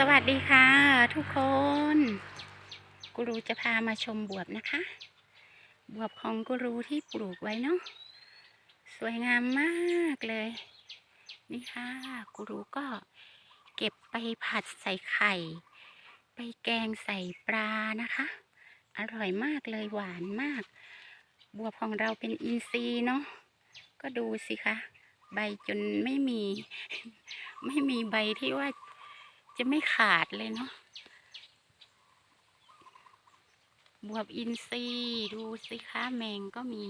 สวัสดีค่ะ ทุกคน กูรูจะพามาชมบวบนะคะ บวบของกูรูที่ปลูกไว้เนาะสวยงามมากเลย นี่ค่ะกูรูก็เก็บไปผัดใส่ไข่ ไปแกงใส่ปลานะคะ อร่อยมากเลยหวานมาก บวบของเราเป็นอินทรีย์เนาะก็ดูสิคะใบจนไม่มี ไม่มีใบที่ว่า จะไม่ขาดเลยเนาะบวบอินทรีย์ดูสิคะแมงก็มี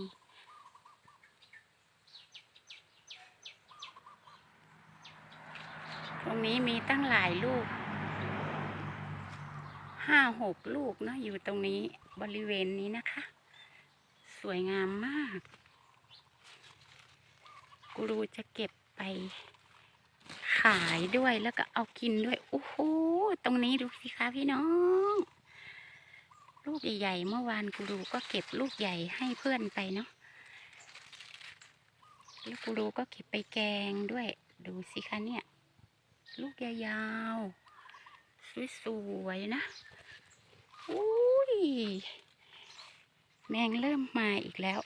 ตรงนี้มีตั้งหลายลูก ห้าหกลูกเนาะอยู่ตรงนี้บริเวณนี้นะคะ สวยงามมาก กูรูจะเก็บไปายด้วยแล้วก็เอากินด้วยโอ้โหตรงนี้ดูสิคะพี่น้อง ลูกใหญ่ๆเมื่อวานกูรูก็เก็บลูกใหญ่ให้เพื่อนไปเนาะแล้วกูรูก็เก็บไปแกงด้วย ดูสิคะเนี่ย ลูกยาวๆสวยๆนะอุ้ยแมงเริ่มมาอีกแล้ว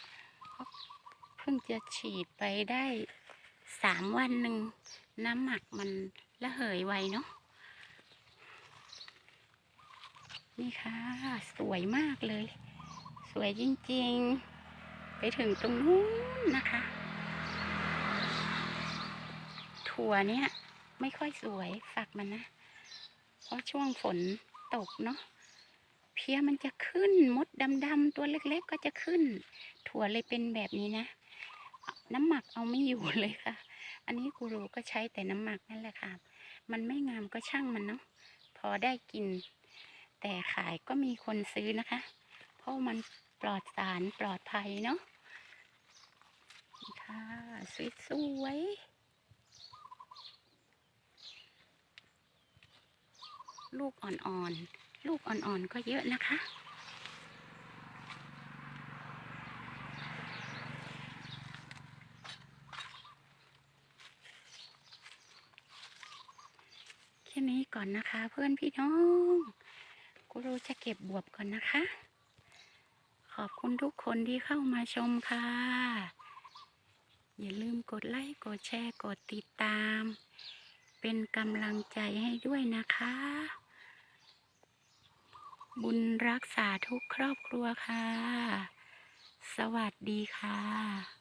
เพิ่งจะฉีดไปได้สามวันหนึ่ง น้ำหมักมันระเหยไวเนาะนี่ค่ะ สวยมากเลย สวยจริงๆ ไปถึงตรงนู้นนะคะ ถั่วเนี่ยไม่ค่อยสวยฝักมันนะ เพราะช่วงฝนตกเนาะเพี้ยมันจะขึ้นมดดำๆตัวเล็กๆก็จะขึ้น ถั่วเลยเป็นแบบนี้นะ น้ำหมักเอาไม่อยู่เลยค่ะ อันนี้กูรูก็ใช้แต่น้ำหมักนั่นแหละค่ะ มันไม่งามก็ช่างมันเนาะพอได้กิน แต่ขายก็มีคนซื้อนะคะ เพราะมันปลอดสารปลอดภัยเนาะค่ะสวยๆลูกอ่อนๆ ลูกอ่อนๆ ก็เยอะนะคะ ค่นี้ก่อนนะคะ เพื่อนพี่น้องกูรูจะเก็บบวบก่อนนะคะ ขอบคุณทุกคนที่เข้ามาชมค่ะ อย่าลืมกดไลค์กดแชร์กดติดตาม เป็นกำลังใจให้ด้วยนะคะ บุญรักษาทุกครอบครัวค่ะ สวัสดีค่ะ